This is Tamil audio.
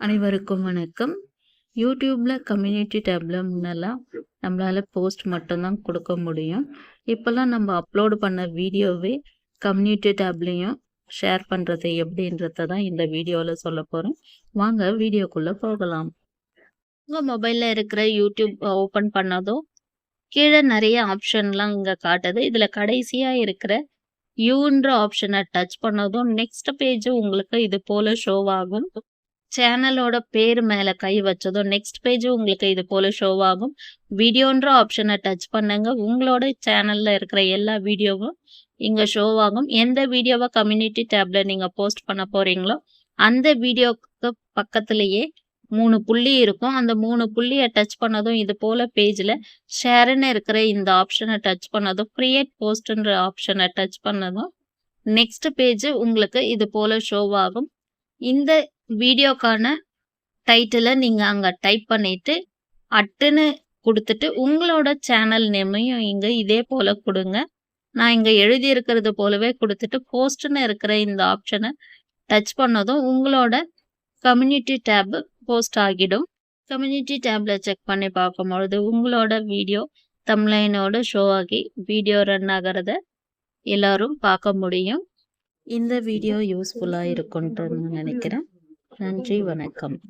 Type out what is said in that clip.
அனைவருக்கும் வணக்கம். யூடியூப்பில் கம்யூனிட்டி டேப்பில் முன்னெல்லாம் நம்மளால் போஸ்ட் மட்டும்தான் கொடுக்க முடியும். இப்போல்லாம் நம்ம அப்லோடு பண்ண வீடியோவே கம்யூனிட்டி டேப்லேயும் ஷேர் பண்ணுறது எப்படின்றத தான் இந்த வீடியோவில் சொல்ல போகிறோம் வாங்க வீடியோக்குள்ளே போகலாம். உங்கள் மொபைலில் இருக்கிற யூடியூப் ஓப்பன் பண்ணதும் கீழே நிறைய ஆப்ஷன்லாம் இங்கே காட்டுது. இதில் கடைசியாக இருக்கிற யூன்ற ஆப்ஷனை டச் பண்ணதும் நெக்ஸ்ட் பேஜ் உங்களுக்கு இது போல் ஷோவாகும் சேனலோட பேர் மேலே கை வச்சதும் நெக்ஸ்ட் பேஜ் உங்களுக்கு இது போல் ஷோவாகும் வீடியோன்ற ஆப்ஷனை டச் பண்ணுங்க. உங்களோட சேனலில் இருக்கிற எல்லா வீடியோவும் இங்கே ஷோவாகும் எந்த வீடியோவை கம்யூனிட்டி டேப்ல நீங்கள் போஸ்ட் பண்ண போகிறீங்களோ அந்த வீடியோக்கு பக்கத்துலேயே மூணு புள்ளி இருக்கும். அந்த மூணு புள்ளியை டச் பண்ணதும் இது போல் பேஜில் ஷேர்னு இருக்கிற இந்த ஆப்ஷனை டச் பண்ணதும் க்ரியேட் போஸ்ட்ன்ற ஆப்ஷனை டச் பண்ணதும் நெக்ஸ்ட் பேஜ் உங்களுக்கு இது போல் ஷோ ஆகும். இந்த வீடியோக்கான டைட்டிலை நீங்கள் அங்கே டைப் பண்ணிவிட்டு அட்டுன்னு கொடுத்துட்டு உங்களோட சேனல் நேமையும் இங்கே இதே போல் கொடுங்க. நான் இங்கே எழுதியிருக்கிறது போலவே கொடுத்துட்டு போஸ்ட்னு இருக்கிற இந்த ஆப்ஷனை டச் பண்ணதும் உங்களோட கம்யூனிட்டி டேப் போஸ்ட் ஆகிடும். கம்யூனிட்டி டேப்பில் செக் பண்ணி பார்க்கும்பொழுது உங்களோட வீடியோ தம்லைனோட ஷோ ஆகி வீடியோ ரன் ஆகிறத எல்லாரும் பார்க்க முடியும். இந்த வீடியோ யூஸ்ஃபுல்லாக இருக்குன்ட்டு நான் நினைக்கிறேன். நன்றி வணக்கம்.